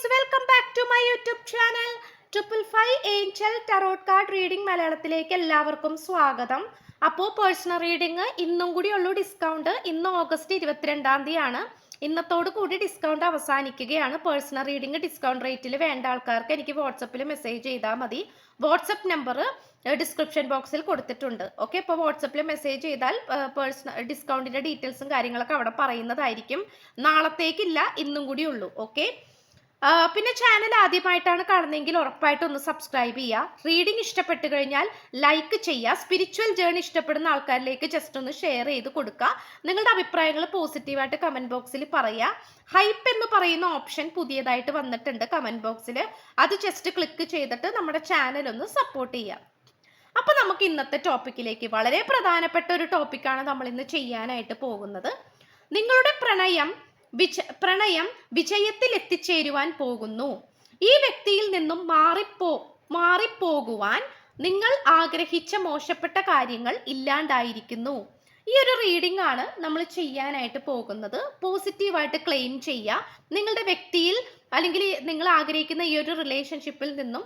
Guys welcome back to my YouTube channel triple five angel tarot card reading മലയാളത്തിലേക്ക് എല്ലാവർക്കും സ്വാഗതം. അപ്പോൾ personal reading ഇന്നും കൂടി ഉള്ളൂ ഡിസ്കൗണ്ട് ഇന്ന് ഓഗസ്റ്റ് ഇരുപത്തിരണ്ടാം തീയതിയാണ്. ഇന്നത്തോട് കൂടി ഡിസ്കൗണ്ട് അവസാനിക്കുകയാണ്. പേഴ്സണൽ റീഡിംഗ് ഡിസ്കൗണ്ട് റേറ്റിൽ വേണ്ട ആൾക്കാർക്ക് എനിക്ക് വാട്സപ്പിൽ മെസ്സേജ് ചെയ്താൽ മതി. വാട്സപ്പ് നമ്പർ ഡിസ്ക്രിപ്ഷൻ ബോക്സിൽ കൊടുത്തിട്ടുണ്ട്. ഓക്കെ ഇപ്പോൾ വാട്സപ്പിൽ മെസ്സേജ് ചെയ്താൽ പേഴ്സണൽ ഡിസ്കൗണ്ടിന്റെ ഡീറ്റെയിൽസും കാര്യങ്ങളൊക്കെ അവിടെ പറയുന്നതായിരിക്കും. നാളത്തേക്കില്ല ഇന്നും കൂടി ഉള്ളൂ. ഓക്കെ പിന്നെ ചാനൽ ആദ്യമായിട്ടാണ് കാണുന്നതെങ്കിൽ ഉറപ്പായിട്ടും ഒന്ന് സബ്സ്ക്രൈബ് ചെയ്യുക. റീഡിംഗ് ഇഷ്ടപ്പെട്ടു കഴിഞ്ഞാൽ ലൈക്ക് ചെയ്യുക. സ്പിരിച്വൽ ജേണി ഇഷ്ടപ്പെടുന്ന ആൾക്കാരിലേക്ക് ജസ്റ്റ് ഒന്ന് ഷെയർ ചെയ്ത് കൊടുക്കുക. നിങ്ങളുടെ അഭിപ്രായങ്ങൾ പോസിറ്റീവായിട്ട് കമന്റ് ബോക്സിൽ പറയുക. ഹൈപ്പ് എന്ന് പറയുന്ന ഓപ്ഷൻ പുതിയതായിട്ട് വന്നിട്ടുണ്ട് കമന്റ് ബോക്സിൽ അത് ജസ്റ്റ് ക്ലിക്ക് ചെയ്തിട്ട് നമ്മുടെ ചാനൽ ഒന്ന് സപ്പോർട്ട് ചെയ്യുക. അപ്പോൾ നമുക്ക് ഇന്നത്തെ ടോപ്പിക്കിലേക്ക് വളരെ പ്രധാനപ്പെട്ട ഒരു ടോപ്പിക്കാണ് നമ്മൾ ഇന്ന് ചെയ്യാനായിട്ട് പോകുന്നത്. നിങ്ങളുടെ പ്രണയം വിജ പ്രണയം വിജയത്തിൽ എത്തിച്ചേരുവാൻ പോകുന്നു. ഈ വ്യക്തിയിൽ നിന്നും മാറിപ്പോ മാറിപ്പോകുവാൻ നിങ്ങൾ ആഗ്രഹിച്ച മോശപ്പെട്ട കാര്യങ്ങൾ ഇല്ലാണ്ടായിരിക്കുന്നു. ഈ ഒരു റീഡിംഗ് ആണ് നമ്മൾ ചെയ്യാനായിട്ട് പോകുന്നത്. പോസിറ്റീവായിട്ട് ക്ലെയിം ചെയ്യുക. നിങ്ങളുടെ വ്യക്തിയിൽ അല്ലെങ്കിൽ നിങ്ങൾ ആഗ്രഹിക്കുന്ന ഈ ഒരു റിലേഷൻഷിപ്പിൽ നിന്നും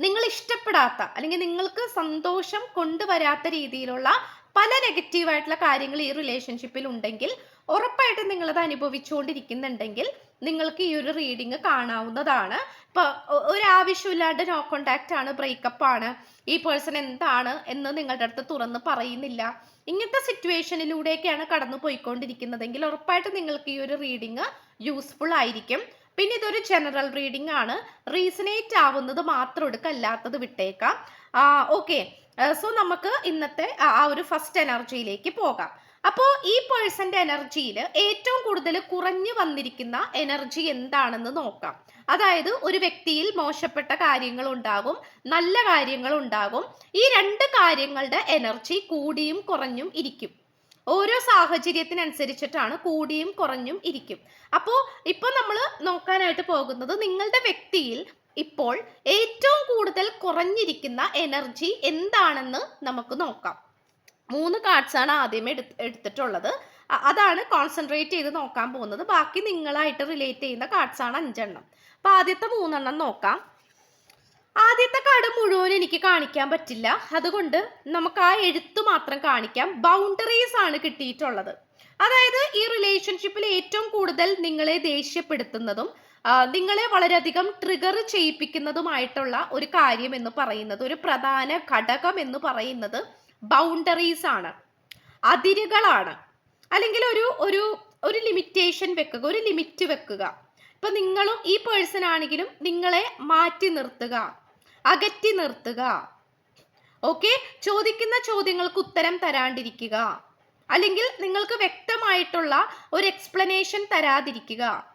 നിങ്ങൾ ഇഷ്ടപ്പെടാത്ത അല്ലെങ്കിൽ നിങ്ങൾക്ക് സന്തോഷം കൊണ്ടുവരാത്ത രീതിയിലുള്ള പല നെഗറ്റീവായിട്ടുള്ള കാര്യങ്ങൾ ഈ റിലേഷൻഷിപ്പിൽ ഉണ്ടെങ്കിൽ ഉറപ്പായിട്ടും നിങ്ങളത് അനുഭവിച്ചുകൊണ്ടിരിക്കുന്നുണ്ടെങ്കിൽ നിങ്ങൾക്ക് ഈ ഒരു റീഡിങ് കാണാവുന്നതാണ്. ഇപ്പോൾ ഒരു ആവശ്യമില്ലാണ്ട് നോ കോണ്ടാക്റ്റ് ആണ് ബ്രേക്കപ്പ് ആണ് ഈ പേഴ്സൺ എന്താണ് എന്ന് നിങ്ങളുടെ അടുത്ത് തുറന്ന് പറയുന്നില്ല. ഇങ്ങനത്തെ സിറ്റുവേഷനിലൂടെയൊക്കെയാണ് കടന്നു പോയിക്കൊണ്ടിരിക്കുന്നതെങ്കിൽ ഉറപ്പായിട്ടും നിങ്ങൾക്ക് ഈ ഒരു റീഡിങ് യൂസ്ഫുൾ ആയിരിക്കും. പിന്നെ ഇതൊരു ജനറൽ റീഡിംഗ് ആണ്. റീസണേറ്റ് ആവുന്നത് മാത്രം എടുക്കല്ലാത്തത് വിട്ടേക്കാം. ഓക്കെ സോ നമുക്ക് ഇന്നത്തെ ആ ഒരു ഫസ്റ്റ് എനർജിയിലേക്ക് പോകാം. അപ്പോൾ ഈ പേഴ്സന്റെ എനർജിയിൽ ഏറ്റവും കൂടുതൽ കുറഞ്ഞു വന്നിരിക്കുന്ന എനർജി എന്താണെന്ന് നോക്കാം. അതായത് ഒരു വ്യക്തിയിൽ മോശപ്പെട്ട കാര്യങ്ങൾ ഉണ്ടാകും നല്ല കാര്യങ്ങൾ ഉണ്ടാകും ഈ രണ്ട് കാര്യങ്ങളുടെ എനർജി കൂടിയും കുറഞ്ഞും ഇരിക്കും. ഓരോ സാഹചര്യത്തിനനുസരിച്ചിട്ടാണ് കൂടിയും കുറഞ്ഞും ഇരിക്കും. അപ്പോൾ ഇപ്പോൾ നമ്മൾ നോക്കാനായിട്ട് പോകുന്നത് നിങ്ങളുടെ വ്യക്തിയിൽ ഇപ്പോൾ ഏറ്റവും കൂടുതൽ കുറഞ്ഞിരിക്കുന്ന എനർജി എന്താണെന്ന് നമുക്ക് നോക്കാം. മൂന്ന് കാർഡ്സ് ആണ് ആദ്യമേ എടു എടുത്തിട്ടുള്ളത്. അതാണ് കോൺസെൻട്രേറ്റ് ചെയ്ത് നോക്കാൻ പോകുന്നത്. ബാക്കി നിങ്ങളായിട്ട് റിലേറ്റ് ചെയ്യുന്ന കാർഡ്സ് ആണ് അഞ്ചെണ്ണം. അപ്പൊ ആദ്യത്തെ മൂന്നെണ്ണം നോക്കാം. ആദ്യത്തെ കാർഡ് മുഴുവൻ എനിക്ക് കാണിക്കാൻ പറ്റില്ല. അതുകൊണ്ട് നമുക്ക് ആ എഴുത്ത് മാത്രം കാണിക്കാം. ബൗണ്ടറീസ് ആണ് കിട്ടിയിട്ടുള്ളത്. അതായത് ഈ റിലേഷൻഷിപ്പിൽ ഏറ്റവും കൂടുതൽ നിങ്ങളെ ദേഷ്യപ്പെടുത്തുന്നതും നിങ്ങളെ വളരെയധികം ട്രിഗർ ചെയ്യിപ്പിക്കുന്നതുമായിട്ടുള്ള ഒരു കാര്യം എന്ന് പറയുന്നത് ഒരു പ്രധാന ഘടകം എന്ന് പറയുന്നത് ബൗണ്ടറീസ് ആണ്. അതിരുകളാണ്. അല്ലെങ്കിൽ ഒരു ഒരു ഒരു ലിമിറ്റേഷൻ വെക്കുക ഒരു ലിമിറ്റ് വെക്കുക. ഇപ്പൊ നിങ്ങളും ഈ പേഴ്സൺ ആണെങ്കിലും നിങ്ങളെ മാറ്റി നിർത്തുക അകറ്റി നിർത്തുക. ഓക്കെ ചോദിക്കുന്ന ചോദ്യങ്ങൾക്ക് ഉത്തരം തരാണ്ടിരിക്കുക. അല്ലെങ്കിൽ നിങ്ങൾക്ക് വ്യക്തമായിട്ടുള്ള ഒരു എക്സ്പ്ലനേഷൻ തരാതിരിക്കുക.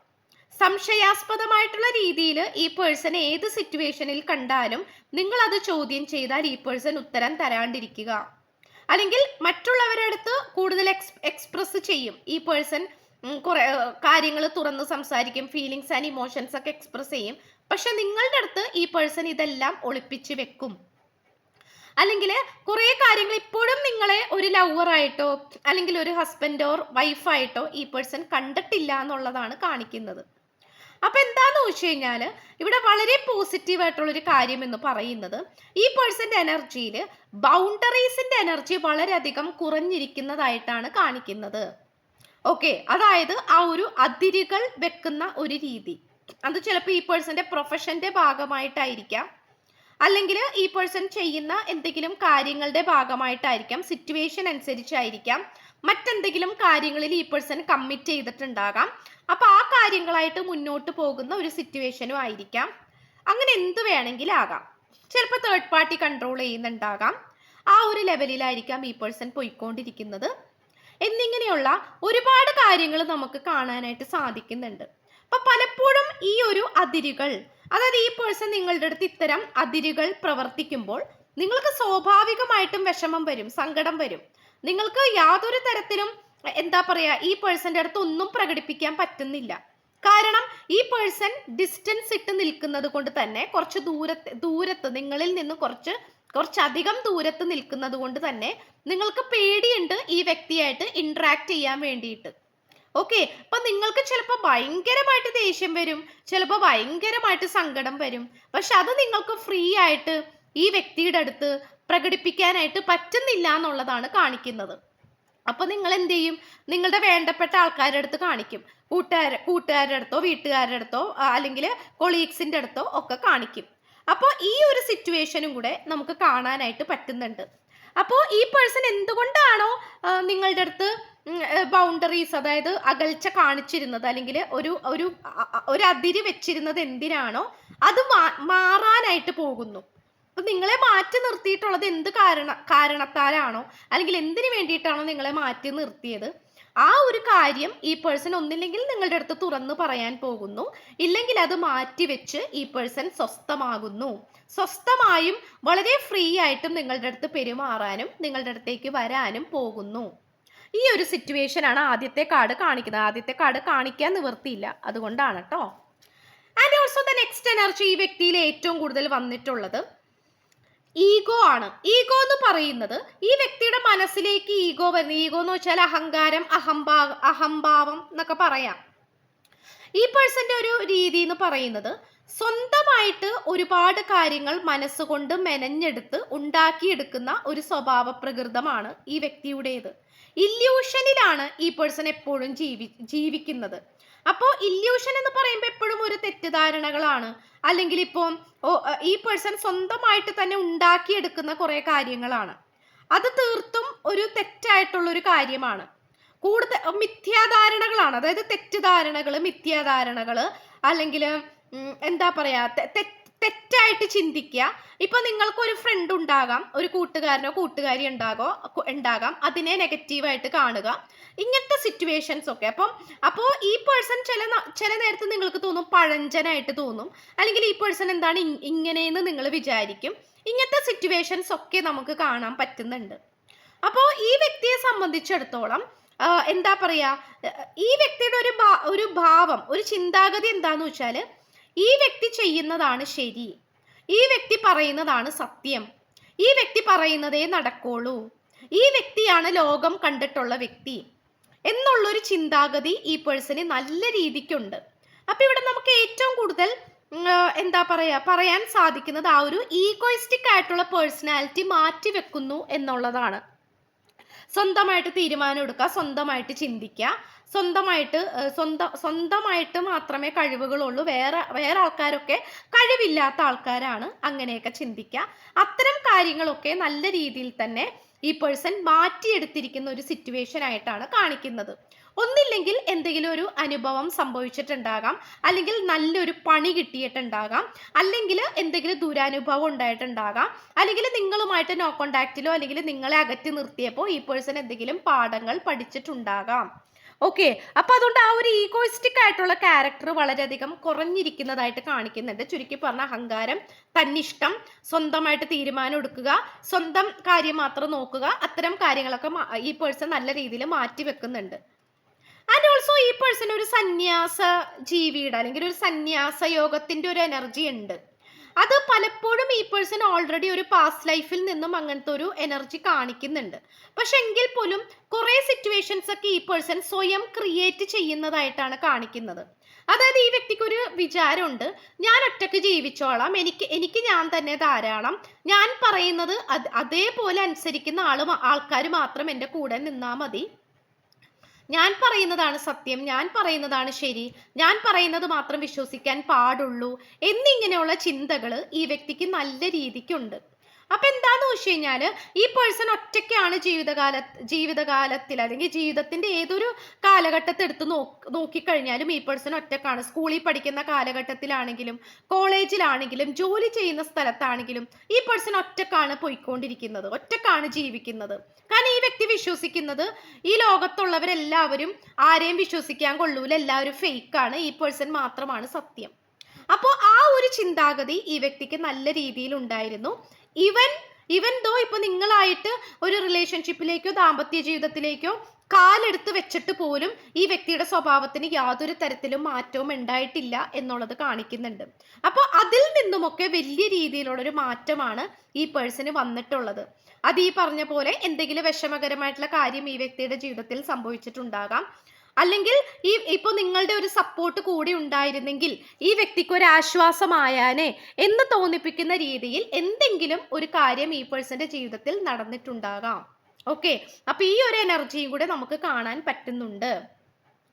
സംശയാസ്പദമായിട്ടുള്ള രീതിയിൽ ഈ പേഴ്സൺ ഏത് സിറ്റുവേഷനിൽ കണ്ടാലും നിങ്ങൾ അത് ചോദ്യം ചെയ്താൽ ഈ പേഴ്സൺ ഉത്തരം തരാണ്ടിരിക്കുക. അല്ലെങ്കിൽ മറ്റുള്ളവരടുത്ത് കൂടുതൽ എക്സ് എക്സ്പ്രസ് ചെയ്യും. ഈ പേഴ്സൺ കുറെ കാര്യങ്ങൾ തുറന്ന് സംസാരിക്കും ഫീലിങ്സ് ആൻഡ് ഇമോഷൻസ് ഒക്കെ എക്സ്പ്രസ് ചെയ്യും. പക്ഷെ നിങ്ങളുടെ അടുത്ത് ഈ പേഴ്സൺ ഇതെല്ലാം ഒളിപ്പിച്ച് വെക്കും. അല്ലെങ്കിൽ കുറേ കാര്യങ്ങൾ ഇപ്പോഴും നിങ്ങളെ ഒരു ലവറായിട്ടോ അല്ലെങ്കിൽ ഒരു ഹസ്ബൻഡോ വൈഫായിട്ടോ ഈ പേഴ്സൺ കണ്ടിട്ടില്ല എന്നുള്ളതാണ് കാണിക്കുന്നത്. അപ്പൊ എന്താന്ന് വെച്ച് കഴിഞ്ഞാൽ ഇവിടെ വളരെ പോസിറ്റീവ് ആയിട്ടുള്ള ഒരു കാര്യം എന്ന് പറയുന്നത് ഈ പേഴ്സന്റെ എനർജിയിൽ ബൗണ്ടറീസിന്റെ എനർജി വളരെയധികം കുറഞ്ഞിരിക്കുന്നതായിട്ടാണ് കാണിക്കുന്നത്. ഓക്കെ അതായത് ആ ഒരു അതിരുകൾ വെക്കുന്ന ഒരു രീതി. അത് ചിലപ്പോൾ ഈ പേഴ്സന്റെ പ്രൊഫഷന്റെ ഭാഗമായിട്ടായിരിക്കാം. അല്ലെങ്കിൽ ഈ പേഴ്സൺ ചെയ്യുന്ന എന്തെങ്കിലും കാര്യങ്ങളുടെ ഭാഗമായിട്ടായിരിക്കാം സിറ്റുവേഷൻ അനുസരിച്ചായിരിക്കാം. മറ്റെന്തെങ്കിലും കാര്യങ്ങളിൽ ഈ പേഴ്സൺ കമ്മിറ്റ് ചെയ്തിട്ടുണ്ടാകാം. അപ്പൊ ആ കാര്യങ്ങളായിട്ട് മുന്നോട്ട് പോകുന്ന ഒരു സിറ്റുവേഷനും ആയിരിക്കാം. അങ്ങനെ എന്ത് വേണമെങ്കിലും ആകാം. ചിലപ്പോൾ തേർഡ് പാർട്ടി കൺട്രോൾ ചെയ്യുന്നുണ്ടാകാം. ആ ഒരു ലെവലിലായിരിക്കാം ഈ പേഴ്സൺ പോയിക്കൊണ്ടിരിക്കുന്നത്. എന്നിങ്ങനെയുള്ള ഒരുപാട് കാര്യങ്ങൾ നമുക്ക് കാണാനായിട്ട് സാധിക്കുന്നുണ്ട്. അപ്പൊ പലപ്പോഴും ഈ ഒരു അതിരുകൾ അതായത് ഈ പേഴ്സൺ നിങ്ങളുടെ അടുത്ത് ഇത്തരം അതിരുകൾ പ്രവർത്തിക്കുമ്പോൾ നിങ്ങൾക്ക് സ്വാഭാവികമായിട്ടും വിഷമം വരും സങ്കടം വരും. നിങ്ങൾക്ക് യാതൊരു തരത്തിലും എന്താ പറയാ ഈ പേഴ്സന്റെ അടുത്ത് ഒന്നും പ്രകടിപ്പിക്കാൻ പറ്റുന്നില്ല. കാരണം ഈ പേഴ്സൺ ഡിസ്റ്റൻസ് ഇട്ട് നിൽക്കുന്നത് കൊണ്ട് തന്നെ കുറച്ച് ദൂരത്ത് ദൂരത്ത് നിങ്ങളിൽ നിന്ന് കുറച്ച് കുറച്ചധികം ദൂരത്ത് നിൽക്കുന്നത് കൊണ്ട് തന്നെ നിങ്ങൾക്ക് പേടിയുണ്ട് ഈ വ്യക്തിയായിട്ട് ഇന്ററാക്ട് ചെയ്യാൻ വേണ്ടിയിട്ട്. ഓക്കെ അപ്പൊ നിങ്ങൾക്ക് ചിലപ്പോൾ ഭയങ്കരമായിട്ട് ദേഷ്യം വരും ചിലപ്പോൾ ഭയങ്കരമായിട്ട് സങ്കടം വരും. പക്ഷെ അത് നിങ്ങൾക്ക് ഫ്രീ ആയിട്ട് ഈ വ്യക്തിയുടെ അടുത്ത് പ്രകടിപ്പിക്കാനായിട്ട് പറ്റുന്നില്ല എന്നുള്ളതാണ് കാണിക്കുന്നത്. അപ്പൊ നിങ്ങൾ എന്ത് ചെയ്യും നിങ്ങളുടെ വേണ്ടപ്പെട്ട ആൾക്കാരുടെ അടുത്ത് കാണിക്കും. കൂട്ടുകാര കൂട്ടുകാരുടെ അടുത്തോ വീട്ടുകാരുടെ അടുത്തോ അല്ലെങ്കിൽ കൊളീഗ്സിന്റെ അടുത്തോ ഒക്കെ കാണിക്കും. അപ്പോൾ ഈ ഒരു സിറ്റുവേഷനും കൂടെ നമുക്ക് കാണാനായിട്ട് പറ്റുന്നുണ്ട്. അപ്പോൾ ഈ പേഴ്സൺ എന്തുകൊണ്ടാണോ നിങ്ങളുടെ അടുത്ത് ബൗണ്ടറീസ് അതായത് അകൽച്ച കാണിച്ചിരുന്നത് അല്ലെങ്കിൽ ഒരു ഒരു ഒരു അതിര് വെച്ചിരുന്നത് എന്തിനാണോ അത് മാറാനായിട്ട് പോകുന്നു. അപ്പൊ നിങ്ങളെ മാറ്റി നിർത്തിയിട്ടുള്ളത് എന്ത് കാരണ കാരണത്താലാണോ? അല്ലെങ്കിൽ എന്തിനു വേണ്ടിയിട്ടാണോ നിങ്ങളെ മാറ്റി നിർത്തിയത്? ആ ഒരു കാര്യം ഈ പേഴ്സൺ ഒന്നില്ലെങ്കിൽ നിങ്ങളുടെ അടുത്ത് തുറന്നു പറയാൻ പോകുന്നു. ഇല്ലെങ്കിൽ അത് മാറ്റി വെച്ച് ഈ പേഴ്സൺ സ്വസ്ഥമാകുന്നു. സ്വസ്ഥമായും വളരെ ഫ്രീ ആയിട്ടും നിങ്ങളുടെ അടുത്ത് പെരുമാറാനും നിങ്ങളുടെ അടുത്തേക്ക് വരാനും പോകുന്നു. ഈ ഒരു സിറ്റുവേഷൻ ആണ് ആദ്യത്തെ കാർഡ് കാണിക്കുന്നത്. ആദ്യത്തെ കാർഡ് കാണിക്കാൻ നിവർത്തിയില്ല അതുകൊണ്ടാണ് കേട്ടോ. And also the next energy ഈ വ്യക്തിയിൽ ഏറ്റവും കൂടുതൽ വന്നിട്ടുള്ളത്. ഈഗോ ആണ്. ഈഗോ എന്ന് പറയുന്നത് ഈ വ്യക്തിയുടെ മനസ്സിലേക്ക് ഈഗോ വരുന്ന ഈഗോ എന്ന് വെച്ചാൽ അഹങ്കാരം അഹംഭാ അഹംഭാവം എന്നൊക്കെ പറയാം. ഈ പേഴ്സന്റെ ഒരു രീതി എന്ന് പറയുന്നത് സ്വന്തമായിട്ട് ഒരുപാട് കാര്യങ്ങൾ മനസ്സുകൊണ്ട് മെനഞ്ഞെടുത്ത് ഉണ്ടാക്കിയെടുക്കുന്ന ഒരു സ്വഭാവ പ്രകൃതമാണ് ഈ വ്യക്തിയുടേത്. ഇല്യൂഷനിലാണ് ഈ പേഴ്സൺ എപ്പോഴും ജീവി ജീവിക്കുന്നത്. അപ്പോൾ ഇല്യൂഷൻ എന്ന് പറയുമ്പോൾ എപ്പോഴും ഒരു തെറ്റിദ്ധാരണകളാണ്. അല്ലെങ്കിൽ ഇപ്പോൾ ഈ പേഴ്സൺ സ്വന്തമായിട്ട് തന്നെ ഉണ്ടാക്കിയെടുക്കുന്ന കുറേ കാര്യങ്ങളാണ്. അത് തീർത്തും ഒരു തെറ്റായിട്ടുള്ളൊരു കാര്യമാണ്. കൂടുതൽ മിഥ്യാധാരണകളാണ്. അതായത് തെറ്റിദ്ധാരണകൾ മിഥ്യാധാരണകൾ അല്ലെങ്കിൽ എന്താ പറയാ തെ- തെ- തെറ്റായിട്ട് ചിന്തിക്കുക. ഇപ്പൊ നിങ്ങൾക്ക് ഒരു ഫ്രണ്ട് ഉണ്ടാകാം ഒരു കൂട്ടുകാരനോ കൂട്ടുകാരി ഉണ്ടാകോ ഉണ്ടാകാം അതിനെ നെഗറ്റീവായിട്ട് കാണുക. ഇങ്ങനത്തെ സിറ്റുവേഷൻസ് ഒക്കെ. അപ്പം അപ്പോൾ ഈ പേഴ്സൺ ചില ചില നേരത്ത് നിങ്ങൾക്ക് തോന്നും പഴഞ്ചനായിട്ട് തോന്നും. അല്ലെങ്കിൽ ഈ പേഴ്സൺ എന്താണ് ഇങ്ങനെയെന്ന് നിങ്ങൾ വിചാരിക്കും. ഇങ്ങനത്തെ സിറ്റുവേഷൻസ് ഒക്കെ നമുക്ക് കാണാൻ പറ്റുന്നുണ്ട്. അപ്പോൾ ഈ വ്യക്തിയെ സംബന്ധിച്ചിടത്തോളം എന്താ പറയാ ഈ വ്യക്തിയുടെ ഒരു ഒരു ഭാവം ഒരു ചിന്താഗതി എന്താന്ന് വെച്ചാൽ ഈ വ്യക്തി ചെയ്യുന്നതാണ് ശരി. ഈ വ്യക്തി പറയുന്നതാണ് സത്യം. ഈ വ്യക്തി പറയുന്നതേ നടക്കുള്ളൂ. ഈ വ്യക്തിയാണ് ലോകം കണ്ടിട്ടുള്ള വ്യക്തി. എന്നുള്ളൊരു ചിന്താഗതി ഈ പേഴ്സന് നല്ല രീതിക്കുണ്ട്. അപ്പൊ ഇവിടെ നമുക്ക് ഏറ്റവും കൂടുതൽ എന്താ പറയാ പറയാൻ സാധിക്കുന്നത് ആ ഒരു ഈഗോയിസ്റ്റിക് ആയിട്ടുള്ള പേഴ്സണാലിറ്റി മാറ്റി വെക്കുന്നു എന്നുള്ളതാണ്. സ്വന്തമായിട്ട് തീരുമാനം എടുക്കുക സ്വന്തമായിട്ട് ചിന്തിക്കുക. സ്വന്തമായിട്ട് സ്വന്തം സ്വന്തമായിട്ട് മാത്രമേ കഴിവുകളുള്ളൂ. വേറെ വേറെ ആൾക്കാരൊക്കെ കഴിവില്ലാത്ത ആൾക്കാരാണ്. അങ്ങനെയൊക്കെ ചിന്തിക്കുക. അത്തരം കാര്യങ്ങളൊക്കെ നല്ല രീതിയിൽ തന്നെ ഈ പേഴ്സൺ മാറ്റിയെടുത്തിരിക്കുന്ന ഒരു സിറ്റുവേഷൻ ആയിട്ടാണ് കാണിക്കുന്നത്. ഒന്നില്ലെങ്കിൽ എന്തെങ്കിലും ഒരു അനുഭവം സംഭവിച്ചിട്ടുണ്ടാകാം. അല്ലെങ്കിൽ നല്ലൊരു പണി കിട്ടിയിട്ടുണ്ടാകാം. അല്ലെങ്കിൽ എന്തെങ്കിലും ദുരനുഭവം ഉണ്ടായിട്ടുണ്ടാകാം. അല്ലെങ്കിൽ നിങ്ങളുമായിട്ട് നോ കോണ്ടാക്റ്റിലോ അല്ലെങ്കിൽ നിങ്ങളെ അകറ്റി നിർത്തിയപ്പോൾ ഈ പേഴ്സൺ എന്തെങ്കിലും പാഠങ്ങൾ പഠിച്ചിട്ടുണ്ടാകാം. ഓക്കെ അപ്പൊ അതുകൊണ്ട് ആ ഒരു ഈഗോയിസ്റ്റിക് ആയിട്ടുള്ള ക്യാരക്ടർ വളരെയധികം കുറഞ്ഞിരിക്കുന്നതായിട്ട് കാണിക്കുന്നുണ്ട്. ചുരുക്കി പറഞ്ഞ അഹങ്കാരം തന്നിഷ്ടം സ്വന്തമായിട്ട് തീരുമാനം എടുക്കുക സ്വന്തം കാര്യം മാത്രം നോക്കുക അത്തരം കാര്യങ്ങളൊക്കെ ഈ പേഴ്സൺ നല്ല രീതിയിൽ മാറ്റി വെക്കുന്നുണ്ട് ആൻഡ് ഓൾസോ ഈ പേഴ്സൺ ഒരു സന്യാസ ജീവിയുടെ അല്ലെങ്കിൽ ഒരു സന്യാസ യോഗത്തിന്റെ ഒരു എനർജി ഉണ്ട്. അത് പലപ്പോഴും ഈ പേഴ്സൺ ഓൾറെഡി ഒരു പാസ്റ്റ് ലൈഫിൽ നിന്നും അങ്ങനത്തെ ഒരു എനർജി കാണിക്കുന്നുണ്ട്. പക്ഷെ എങ്കിൽ പോലും കുറേ സിറ്റുവേഷൻസ് ഒക്കെ ഈ പേഴ്സൺ സ്വയം ക്രിയേറ്റ് ചെയ്യുന്നതായിട്ടാണ് കാണിക്കുന്നത്. അതായത് ഈ വ്യക്തിക്ക് ഒരു വിചാരമുണ്ട് ഞാൻ ഒറ്റയ്ക്ക് ജീവിച്ചോളാം എനിക്ക് എനിക്ക് ഞാൻ തന്നെ ധാരാളം ഞാൻ പറയുന്നത് അത് അതേപോലെ അനുസരിക്കുന്ന ആൾ ആൾക്കാർ മാത്രം എന്റെ കൂടെ നിന്നാൽ മതി. ഞാൻ പറയുന്നതാണ് സത്യം ഞാൻ പറയുന്നതാണ് ശരി ഞാൻ പറയുന്നത് മാത്രം വിശ്വസിക്കാൻ പാടുള്ളൂ എന്നിങ്ങനെയുള്ള ചിന്തകൾ ഈ വ്യക്തിക്ക് നല്ല രീതിക്കുണ്ട്. അപ്പൊ എന്താന്ന് വെച്ച് കഴിഞ്ഞാൽ ഈ പേഴ്സൺ ഒറ്റയ്ക്കാണ് ജീവിതകാല ജീവിതകാലത്തിൽ അല്ലെങ്കിൽ ജീവിതത്തിന്റെ ഏതൊരു കാലഘട്ടത്തെ എടുത്ത് നോക്കി നോക്കിക്കഴിഞ്ഞാലും ഈ പേഴ്സൺ ഒറ്റക്കാണ്. സ്കൂളിൽ പഠിക്കുന്ന കാലഘട്ടത്തിലാണെങ്കിലും കോളേജിലാണെങ്കിലും ജോലി ചെയ്യുന്ന സ്ഥലത്താണെങ്കിലും ഈ പേഴ്സൺ ഒറ്റക്കാണ് പോയിക്കൊണ്ടിരിക്കുന്നത് ഒറ്റക്കാണ് ജീവിക്കുന്നത്. കാരണം ഈ വ്യക്തി വിശ്വസിക്കുന്നത് ഈ ലോകത്തുള്ളവരെല്ലാവരും ആരെയും വിശ്വസിക്കാൻ കൊള്ളൂല എല്ലാവരും ഫേക്കാണ് ഈ പേഴ്സൺ മാത്രമാണ് സത്യം. അപ്പോൾ ആ ഒരു ചിന്താഗതി ഈ വ്യക്തിക്ക് നല്ല രീതിയിൽ ഉണ്ടായിരുന്നു. ഇവൻ ഇവൻ ദോ ഇപ്പൊ നിങ്ങളായിട്ട് ഒരു റിലേഷൻഷിപ്പിലേക്കോ ദാമ്പത്യ ജീവിതത്തിലേക്കോ കാലെടുത്ത് വെച്ചിട്ട് പോലും ഈ വ്യക്തിയുടെ സ്വഭാവത്തിന് യാതൊരു തരത്തിലും മാറ്റവും ഉണ്ടായിട്ടില്ല എന്നുള്ളത് കാണിക്കുന്നുണ്ട്. അപ്പോൾ അതിൽ നിന്നുമൊക്കെ വലിയ രീതിയിലുള്ളൊരു മാറ്റമാണ് ഈ പേഴ്സന് വന്നിട്ടുള്ളത്. അത് ഈ പറഞ്ഞ പോലെ എന്തെങ്കിലും വിഷമകരമായിട്ടുള്ള കാര്യം ഈ വ്യക്തിയുടെ ജീവിതത്തിൽ സംഭവിച്ചിട്ടുണ്ടാകാം. അല്ലെങ്കിൽ ഈ ഇപ്പോൾ നിങ്ങളുടെ ഒരു സപ്പോർട്ട് കൂടി ഉണ്ടായിരുന്നെങ്കിൽ ഈ വ്യക്തിക്ക് ഒരു ആശ്വാസമായാനേ എന്ന് തോന്നിപ്പിക്കുന്ന രീതിയിൽ എന്തെങ്കിലും ഒരു കാര്യം ഈ പേഴ്സന്റെ ജീവിതത്തിൽ നടന്നിട്ടുണ്ടാകാം. ഓക്കെ അപ്പൊ ഈ ഒരു എനർജിയും കൂടെ നമുക്ക് കാണാൻ പറ്റുന്നുണ്ട്.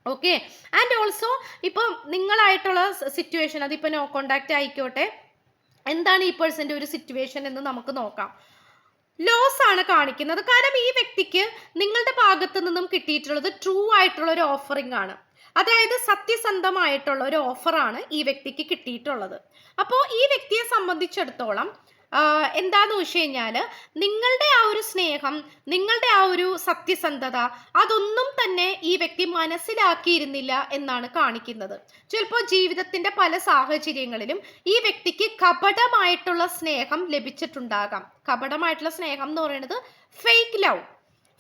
ഓക്കെ ആൻഡ് ഓൾസോ ഇപ്പം നിങ്ങളായിട്ടുള്ള സിറ്റുവേഷൻ അതിപ്പോൾ നോ കോണ്ടാക്റ്റ് ആയിക്കോട്ടെ. എന്താണ് ഈ പേഴ്സന്റെ ഒരു സിറ്റുവേഷൻ എന്ന് നമുക്ക് നോക്കാം. ലോസ് ആണ് കാണിക്കുന്നത്. കാരണം ഈ വ്യക്തിക്ക് നിങ്ങളുടെ ഭാഗത്തു നിന്നും കിട്ടിയിട്ടുള്ളത് ട്രൂ ആയിട്ടുള്ള ഒരു ഓഫറിംഗ് ആണ്. അതായത് സത്യസന്ധമായിട്ടുള്ള ഒരു ഓഫറാണ് ഈ വ്യക്തിക്ക് കിട്ടിയിട്ടുള്ളത്. അപ്പോൾ ഈ വ്യക്തിയെ സംബന്ധിച്ചിടത്തോളം എന്താന്ന് വെച്ച് കഴിഞ്ഞാൽ നിങ്ങളുടെ ആ ഒരു സ്നേഹം നിങ്ങളുടെ ആ ഒരു സത്യസന്ധത അതൊന്നും തന്നെ ഈ വ്യക്തി മനസ്സിലാക്കിയിരുന്നില്ല എന്നാണ് കാണിക്കുന്നത്. ചിലപ്പോൾ ജീവിതത്തിന്റെ പല സാഹചര്യങ്ങളിലും ഈ വ്യക്തിക്ക് കപടമായിട്ടുള്ള സ്നേഹം ലഭിച്ചിട്ടുണ്ടാകാം. കപടമായിട്ടുള്ള സ്നേഹം എന്ന് പറയുന്നത് ഫേക്ക് ലവ്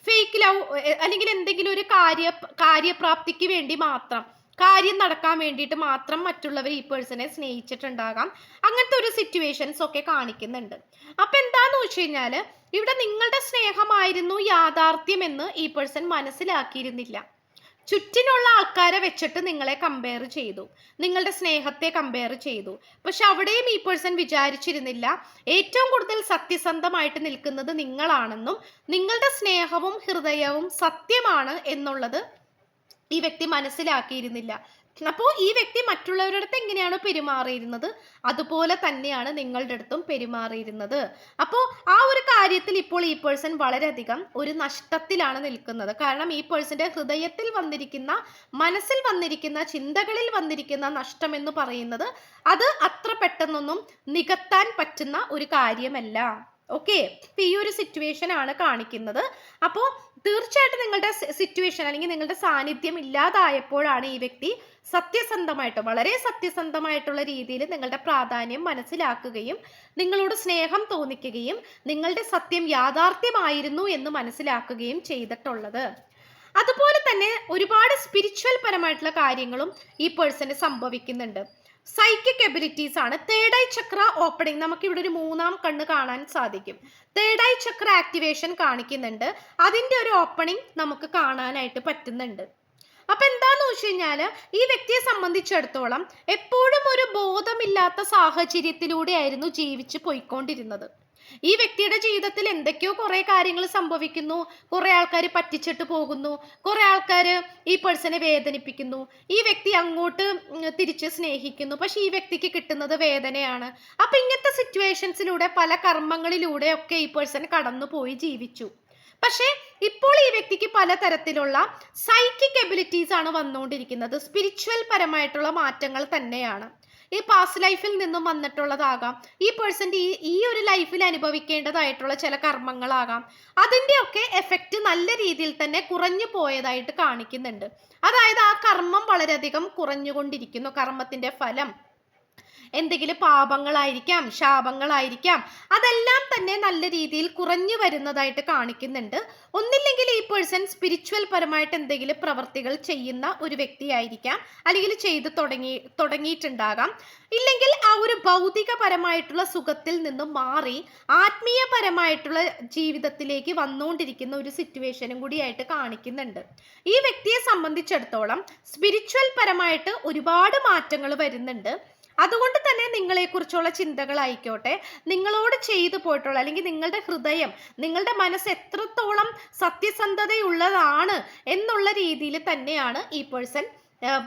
ഫേക്ക് ലവ് അല്ലെങ്കിൽ എന്തെങ്കിലും ഒരു കാര്യ കാര്യപ്രാപ്തിക്ക് വേണ്ടി മാത്രം. കാര്യം നടക്കാൻ വേണ്ടിയിട്ട് മാത്രം മറ്റുള്ളവർ ഈ പേഴ്സണെ സ്നേഹിച്ചിട്ടുണ്ടാകാം. അങ്ങനത്തെ ഒരു സിറ്റുവേഷൻസ് ഒക്കെ കാണിക്കുന്നുണ്ട്. അപ്പൊ എന്താന്ന് വെച്ച് കഴിഞ്ഞാൽ ഇവിടെ നിങ്ങളുടെ സ്നേഹമായിരുന്നു യാഥാർത്ഥ്യം എന്ന് ഈ പേഴ്സൺ മനസ്സിലാക്കിയിരുന്നില്ല. ചുറ്റിനുള്ള ആൾക്കാരെ വെച്ചിട്ട് നിങ്ങളെ കമ്പയർ ചെയ്തു. നിങ്ങളുടെ സ്നേഹത്തെ കമ്പയർ ചെയ്തു. പക്ഷെ അവിടെയും ഈ പേഴ്സൺ വിചാരിച്ചിരുന്നില്ല. ഏറ്റവും കൂടുതൽ സത്യസന്ധമായിട്ട് നിൽക്കുന്നത് നിങ്ങളാണെന്നും നിങ്ങളുടെ സ്നേഹവും ഹൃദയവും സത്യമാണ് എന്നുള്ളത് ഈ വ്യക്തി മനസ്സിലാക്കിയിരുന്നില്ല. അപ്പോൾ ഈ വ്യക്തി മറ്റുള്ളവരുടെ അടുത്ത് എങ്ങനെയാണ് പെരുമാറിയിരുന്നത്? അതുപോലെ തന്നെയാണ് നിങ്ങളുടെ അടുത്തും പെരുമാറിയിരുന്നത്. അപ്പോൾ ആ ഒരു കാര്യത്തിൽ ഇപ്പോൾ ഈ പേഴ്സൺ വളരെയധികം ഒരു നഷ്ടത്തിലാണ് നിൽക്കുന്നത്. കാരണം ഈ പേഴ്സന്റെ ഹൃദയത്തിൽ വന്നിരിക്കുന്ന മനസ്സിൽ വന്നിരിക്കുന്ന ചിന്തകളിൽ വന്നിരിക്കുന്ന നഷ്ടം എന്ന് പറയുന്നത് അത് അത്ര പെട്ടെന്നൊന്നും നികത്താൻ പറ്റുന്ന ഒരു കാര്യമല്ല. ഓക്കെ ഈ ഒരു സിറ്റുവേഷൻ ആണ് കാണിക്കുന്നത്. അപ്പോൾ തീർച്ചയായിട്ടും നിങ്ങളുടെ സിറ്റുവേഷൻ അല്ലെങ്കിൽ നിങ്ങളുടെ സാന്നിധ്യം ഇല്ലാതായപ്പോഴാണ് ഈ വ്യക്തി സത്യസന്ധമായിട്ട് വളരെ സത്യസന്ധമായിട്ടുള്ള രീതിയിൽ നിങ്ങളുടെ പ്രാധാന്യം മനസ്സിലാക്കുകയും നിങ്ങളോട് സ്നേഹം തോന്നിക്കുകയും നിങ്ങളുടെ സത്യം യാഥാർത്ഥ്യമായിരുന്നു എന്ന് മനസ്സിലാക്കുകയും ചെയ്തിട്ടുള്ളത്. അതുപോലെ തന്നെ ഒരുപാട് സ്പിരിച്വൽ പരമായിട്ടുള്ള കാര്യങ്ങളും ഈ പേഴ്സണ് സംഭവിക്കുന്നുണ്ട്. സൈക്കിക് എബിലിറ്റീസ് ആണ്. തേർഡ് ഐ ചക്ര ഓപ്പണിംഗ് നമുക്ക് ഇവിടെ ഒരു മൂന്നാം കണ്ണ് കാണാൻ സാധിക്കും. തേർഡ് ഐ ചക്ര ആക്ടിവേഷൻ കാണിക്കുന്നുണ്ട്. അതിന്റെ ഒരു ഓപ്പണിംഗ് നമുക്ക് കാണാനായിട്ട് പറ്റുന്നുണ്ട്. അപ്പൊ എന്താന്ന് വെച്ച് കഴിഞ്ഞാൽ ഈ വ്യക്തിയെ സംബന്ധിച്ചിടത്തോളം എപ്പോഴും ഒരു ബോധമില്ലാത്ത സാഹചര്യത്തിലൂടെ ആയിരുന്നു ജീവിച്ച് പോയിക്കൊണ്ടിരുന്നത്. ഈ വ്യക്തിയുടെ ജീവിതത്തിൽ എന്തൊക്കെയോ കുറെ കാര്യങ്ങൾ സംഭവിക്കുന്നു. കുറെ ആൾക്കാർ പറ്റിച്ചിട്ട് പോകുന്നു. കുറെ ആൾക്കാർ ഈ പേഴ്സണെ വേദനിപ്പിക്കുന്നു. ഈ വ്യക്തി അങ്ങോട്ട് തിരിച്ച് സ്നേഹിക്കുന്നു. പക്ഷെ ഈ വ്യക്തിക്ക് കിട്ടുന്നത് വേദനയാണ്. അപ്പൊ ഇങ്ങനത്തെ സിറ്റുവേഷൻസിലൂടെ പല കർമ്മങ്ങളിലൂടെ ഒക്കെ ഈ പേഴ്സൺ കടന്നുപോയി ജീവിച്ചു. പക്ഷേ ഇപ്പോൾ ഈ വ്യക്തിക്ക് പലതരത്തിലുള്ള സൈക്കിക് എബിലിറ്റീസ് ആണ് വന്നുകൊണ്ടിരിക്കുന്നത്. സ്പിരിച്വൽ പരമായിട്ടുള്ള മാറ്റങ്ങൾ തന്നെയാണ്. ഈ പാസ്റ്റ് ലൈഫിൽ നിന്നും വന്നിട്ടുള്ളതാകാം. ഈ പേഴ്സന്റെ ഈ ഈ ഒരു ലൈഫിൽ അനുഭവിക്കേണ്ടതായിട്ടുള്ള ചില കർമ്മങ്ങളാകാം. അതിന്റെയൊക്കെ എഫക്റ്റ് നല്ല രീതിയിൽ തന്നെ കുറഞ്ഞു പോയതായിട്ട് കാണിക്കുന്നുണ്ട്. അതായത് ആ കർമ്മം വളരെയധികം കുറഞ്ഞുകൊണ്ടിരിക്കുന്നു. കർമ്മത്തിന്റെ ഫലം. എന്തെങ്കിലും പാപങ്ങളായിരിക്കാം ശാപങ്ങളായിരിക്കാം. അതെല്ലാം തന്നെ നല്ല രീതിയിൽ കുറഞ്ഞു വരുന്നതായിട്ട് കാണിക്കുന്നുണ്ട്. ഒന്നില്ലെങ്കിൽ ഈ പേഴ്സൺ സ്പിരിച്വൽ പരമായിട്ട് എന്തെങ്കിലും പ്രവർത്തികൾ ചെയ്യുന്ന ഒരു വ്യക്തിയായിരിക്കാം. അല്ലെങ്കിൽ ചെയ്തു തുടങ്ങി തുടങ്ങിയിട്ടുണ്ടാകാം. ഇല്ലെങ്കിൽ ആ ഒരു ഭൗതികപരമായിട്ടുള്ള സുഖത്തിൽ നിന്നും മാറി ആത്മീയപരമായിട്ടുള്ള ജീവിതത്തിലേക്ക് വന്നുകൊണ്ടിരിക്കുന്ന ഒരു സിറ്റുവേഷനും കൂടിയായിട്ട് കാണിക്കുന്നുണ്ട്. ഈ വ്യക്തിയെ സംബന്ധിച്ചിടത്തോളം സ്പിരിച്വൽ പരമായിട്ട് ഒരുപാട് മാറ്റങ്ങൾ വരുന്നുണ്ട്. അതുകൊണ്ട് തന്നെ നിങ്ങളെക്കുറിച്ചുള്ള ചിന്തകളായിക്കോട്ടെ നിങ്ങളോട് ചെയ്തു പോയിട്ടുള്ള അല്ലെങ്കിൽ നിങ്ങളുടെ ഹൃദയം നിങ്ങളുടെ മനസ്സ് എത്രത്തോളം സത്യസന്ധതയുള്ളതാണ് എന്നുള്ള രീതിയിൽ തന്നെയാണ് ഈ പേഴ്സൺ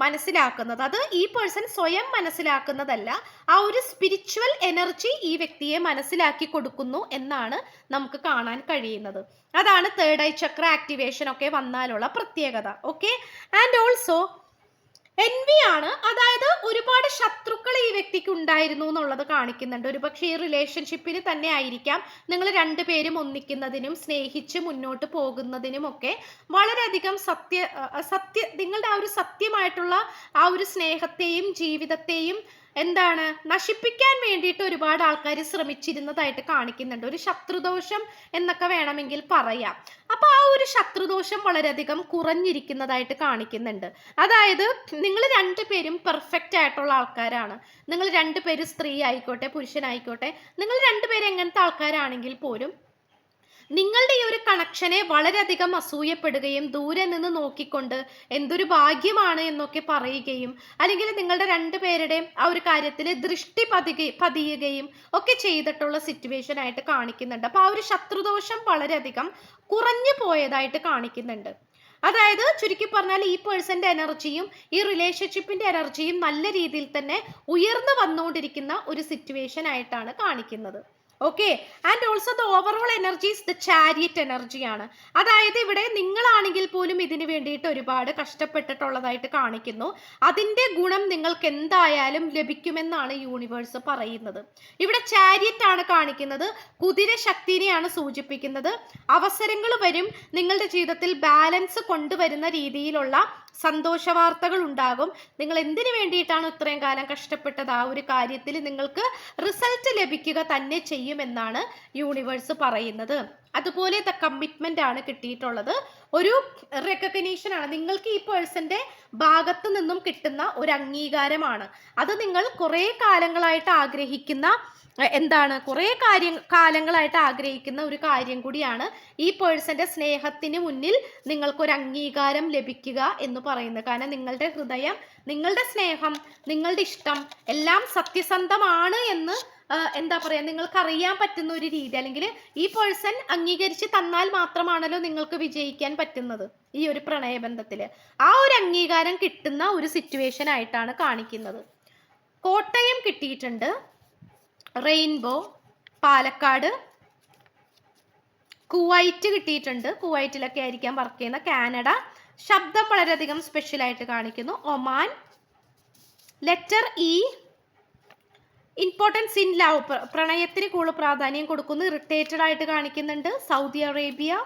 മനസ്സിലാക്കുന്നത്. അത് ഈ പേഴ്സൺ സ്വയം മനസ്സിലാക്കുന്നതല്ല ആ ഒരു സ്പിരിച്വൽ എനർജി ഈ വ്യക്തിയെ മനസ്സിലാക്കി കൊടുക്കുന്നു എന്നാണ് നമുക്ക് കാണാൻ കഴിയുന്നത്. അതാണ് തേർഡ് ഐ ചക്ര ആക്ടിവേഷൻ ഒക്കെ വന്നാലുള്ള പ്രത്യേകത. ഓക്കെ ആൻഡ് ഓൾസോ എൻവി ആണ്. അതായത് ഒരുപാട് ശത്രുക്കൾ ഈ വ്യക്തിക്ക് ഉണ്ടായിരുന്നു എന്നുള്ളത് കാണിക്കുന്നുണ്ട്. ഒരു പക്ഷേ ഈ റിലേഷൻഷിപ്പിൽ തന്നെ ആയിരിക്കാം നിങ്ങൾ രണ്ടുപേരും ഒന്നിക്കുന്നതിനും സ്നേഹിച്ച് മുന്നോട്ട് പോകുന്നതിനും ഒക്കെ വളരെയധികം സത്യ സത്യ നിങ്ങളുടെ ആ ഒരു സത്യമായിട്ടുള്ള ആ ഒരു സ്നേഹത്തെയും ജീവിതത്തെയും എന്താണ്? നശിപ്പിക്കാൻ വേണ്ടിയിട്ട് ഒരുപാട് ആൾക്കാർ ശ്രമിച്ചിരുന്നതായിട്ട് കാണിക്കുന്നുണ്ട്. ഒരു ശത്രുദോഷം എന്നൊക്കെ വേണമെങ്കിൽ പറയാം. അപ്പൊ ആ ഒരു ശത്രുദോഷം വളരെയധികം കുറഞ്ഞിരിക്കുന്നതായിട്ട് കാണിക്കുന്നുണ്ട്. അതായത് നിങ്ങൾ രണ്ടുപേരും പെർഫെക്റ്റ് ആയിട്ടുള്ള ആൾക്കാരാണ്. നിങ്ങൾ രണ്ടുപേരും സ്ത്രീ ആയിക്കോട്ടെ പുരുഷനായിക്കോട്ടെ നിങ്ങൾ രണ്ടുപേരും എങ്ങനത്തെ ആൾക്കാരാണെങ്കിൽ പോലും നിങ്ങളുടെ ഈ ഒരു കണക്ഷനെ വളരെയധികം അസൂയപ്പെടുകയും ദൂരെ നിന്ന് നോക്കിക്കൊണ്ട് എന്തൊരു ഭാഗ്യമാണ് എന്നൊക്കെ പറയുകയും അല്ലെങ്കിൽ നിങ്ങളുടെ രണ്ടുപേരുടെയും ആ ഒരു കാര്യത്തിൽ ദൃഷ്ടി പതിക പതിയുകയും ഒക്കെ ചെയ്തിട്ടുള്ള സിറ്റുവേഷൻ ആയിട്ട് കാണിക്കുന്നുണ്ട്. അപ്പൊ ആ ഒരു ശത്രുദോഷം വളരെയധികം കുറഞ്ഞു പോയതായിട്ട് കാണിക്കുന്നുണ്ട്. അതായത് ചുരുക്കി പറഞ്ഞാൽ ഈ പേഴ്സന്റെ എനർജിയും ഈ റിലേഷൻഷിപ്പിന്റെ എനർജിയും നല്ല രീതിയിൽ തന്നെ ഉയർന്നു വന്നുകൊണ്ടിരിക്കുന്ന ഒരു സിറ്റുവേഷൻ ആയിട്ടാണ് കാണിക്കുന്നത്. Okay and also the overall energies the chariot എനർജിയാണ് അതായത് ഇവിടെ നിങ്ങളാണെങ്കിൽ പോലും ഇതിന് വേണ്ടിയിട്ട് ഒരുപാട് കഷ്ടപ്പെട്ടിട്ടുള്ളതായിട്ട് കാണിക്കുന്നു. അതിന്റെ ഗുണം നിങ്ങൾക്ക് എന്തായാലും ലഭിക്കുമെന്നാണ് യൂണിവേഴ്സ് പറയുന്നത്. ഇവിടെ ചാരിയറ്റ് ആണ് കാണിക്കുന്നത്. കുതിര ശക്തിനെയാണ് സൂചിപ്പിക്കുന്നത്. അവസരങ്ങൾ വരും. നിങ്ങളുടെ ജീവിതത്തിൽ ബാലൻസ് കൊണ്ടുവരുന്ന രീതിയിലുള്ള സന്തോഷ വാർത്തകൾ ഉണ്ടാകും. നിങ്ങൾ എന്തിനു വേണ്ടിയിട്ടാണ് ഇത്രയും കാലം കഷ്ടപ്പെട്ടത്? ആ ഒരു കാര്യത്തിൽ നിങ്ങൾക്ക് റിസൾട്ട് ലഭിക്കുക തന്നെ ചെയ്യുമെന്നാണ് യൂണിവേഴ്സ് പറയുന്നത്. അതുപോലെ കമ്മിറ്റ്മെന്റ് ആണ് കിട്ടിയിട്ടുള്ളത്. ഒരു റെക്കഗ്നീഷൻ ആണ്. നിങ്ങൾക്ക് ഈ പേഴ്സന്റെ ഭാഗത്തു നിന്നും കിട്ടുന്ന ഒരു അംഗീകാരമാണ്. അത് നിങ്ങൾ കുറേ കാലങ്ങളായിട്ട് ആഗ്രഹിക്കുന്ന എന്താണ്? കുറേ കാര്യം കാലങ്ങളായിട്ട് ആഗ്രഹിക്കുന്ന ഒരു കാര്യം കൂടിയാണ് ഈ പേഴ്സന്റെ സ്നേഹത്തിന് മുന്നിൽ നിങ്ങൾക്കൊരു അംഗീകാരം ലഭിക്കുക എന്ന് പറയുന്നത്. കാരണം നിങ്ങളുടെ ഹൃദയം നിങ്ങളുടെ സ്നേഹം നിങ്ങളുടെ ഇഷ്ടം എല്ലാം സത്യസന്ധമാണ് എന്ന് എന്താ പറയുക നിങ്ങൾക്ക് അറിയാൻ പറ്റുന്ന ഒരു രീതി. അല്ലെങ്കിൽ ഈ പേഴ്സൺ അംഗീകരിച്ച് തന്നാൽ മാത്രമാണല്ലോ നിങ്ങൾക്ക് വിജയിക്കാൻ പറ്റുന്നത് ഈ ഒരു പ്രണയബന്ധത്തിൽ ആ ഒരു അംഗീകാരം കിട്ടുന്ന ഒരു സിറ്റുവേഷൻ ആയിട്ടാണ് കാണിക്കുന്നത്. കോട്ടയം കിട്ടിയിട്ടുണ്ട്. റെയിൻബോ പാലക്കാട്. കുവൈറ്റ് കിട്ടിയിട്ടുണ്ട്. കുവൈറ്റിലൊക്കെ ആയിരിക്കാം വർക്ക് ചെയ്യുന്ന കാനഡ. ശബ്ദം വളരെയധികം സ്പെഷ്യൽ ആയിട്ട് കാണിക്കുന്നു. Oman. Letter E importance in love. പ്രണയത്തിന് കൂടുതൽ പ്രാധാന്യം കൊടുക്കുന്നു. ഇറിറ്റേറ്റഡ് ആയിട്ട് കാണിക്കുന്നുണ്ട്. Saudi Arabia.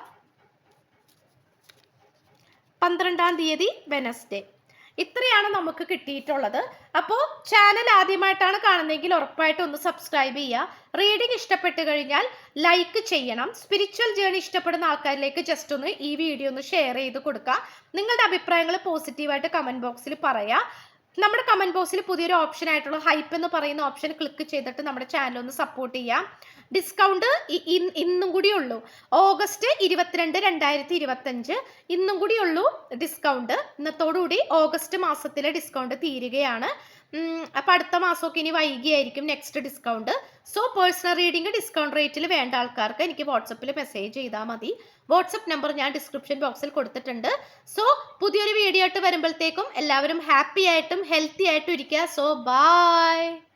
പന്ത്രണ്ടാം തീയതി വെനസ്ഡേ ഇത്രയാണ് നമുക്ക് കിട്ടിയിട്ടുള്ളത്. അപ്പോൾ ചാനൽ ആദ്യമായിട്ടാണ് കാണുന്നതെങ്കിൽ ഉറപ്പായിട്ടും ഒന്ന് സബ്സ്ക്രൈബ് ചെയ്യുക. റീഡിങ് ഇഷ്ടപ്പെട്ട് കഴിഞ്ഞാൽ ലൈക്ക് ചെയ്യണം. സ്പിരിച്വൽ ജേണി ഇഷ്ടപ്പെടുന്ന ആൾക്കാരിലേക്ക് ജസ്റ്റ് ഒന്ന് ഈ വീഡിയോ ഒന്ന് ഷെയർ ചെയ്ത് കൊടുക്കുക. നിങ്ങളുടെ അഭിപ്രായങ്ങൾ പോസിറ്റീവായിട്ട് കമന്റ് ബോക്സിൽ പറയുക നമ്മുടെ കമന്റ് ബോക്സിൽ പുതിയൊരു ഓപ്ഷൻ ആയിട്ടുള്ള ഹൈപ്പ് എന്ന് പറയുന്ന ഓപ്ഷൻ ക്ലിക്ക് ചെയ്തിട്ട് നമ്മുടെ ചാനൽ ഒന്ന് സപ്പോർട്ട് ചെയ്യാം. ഡിസ്കൗണ്ട് ഇന്നും കൂടി ഉള്ളൂ. ഓഗസ്റ്റ് ഇരുപത്തിരണ്ട് രണ്ടായിരത്തി ഇരുപത്തഞ്ച് ഇന്നും കൂടി ഉള്ളൂ ഡിസ്കൗണ്ട് ഇന്നത്തോടുകൂടി ഓഗസ്റ്റ് മാസത്തിലെ ഡിസ്കൗണ്ട് തീരുകയാണ്. അപ്പം അടുത്ത മാസമൊക്കെ ഇനി വൈകിയായിരിക്കും next discount so personal reading discount റേറ്റിൽ വേണ്ട ആൾക്കാർക്ക് എനിക്ക് വാട്സപ്പിൽ മെസ്സേജ് ചെയ്താൽ മതി. വാട്സപ്പ് നമ്പർ ഞാൻ ഡിസ്ക്രിപ്ഷൻ ബോക്സിൽ കൊടുത്തിട്ടുണ്ട്. സോ പുതിയൊരു വീഡിയോ ആയിട്ട് വരുമ്പോഴത്തേക്കും എല്ലാവരും ഹാപ്പി ആയിട്ടും ഹെൽത്തി ആയിട്ടും ഇരിക്കുക. So by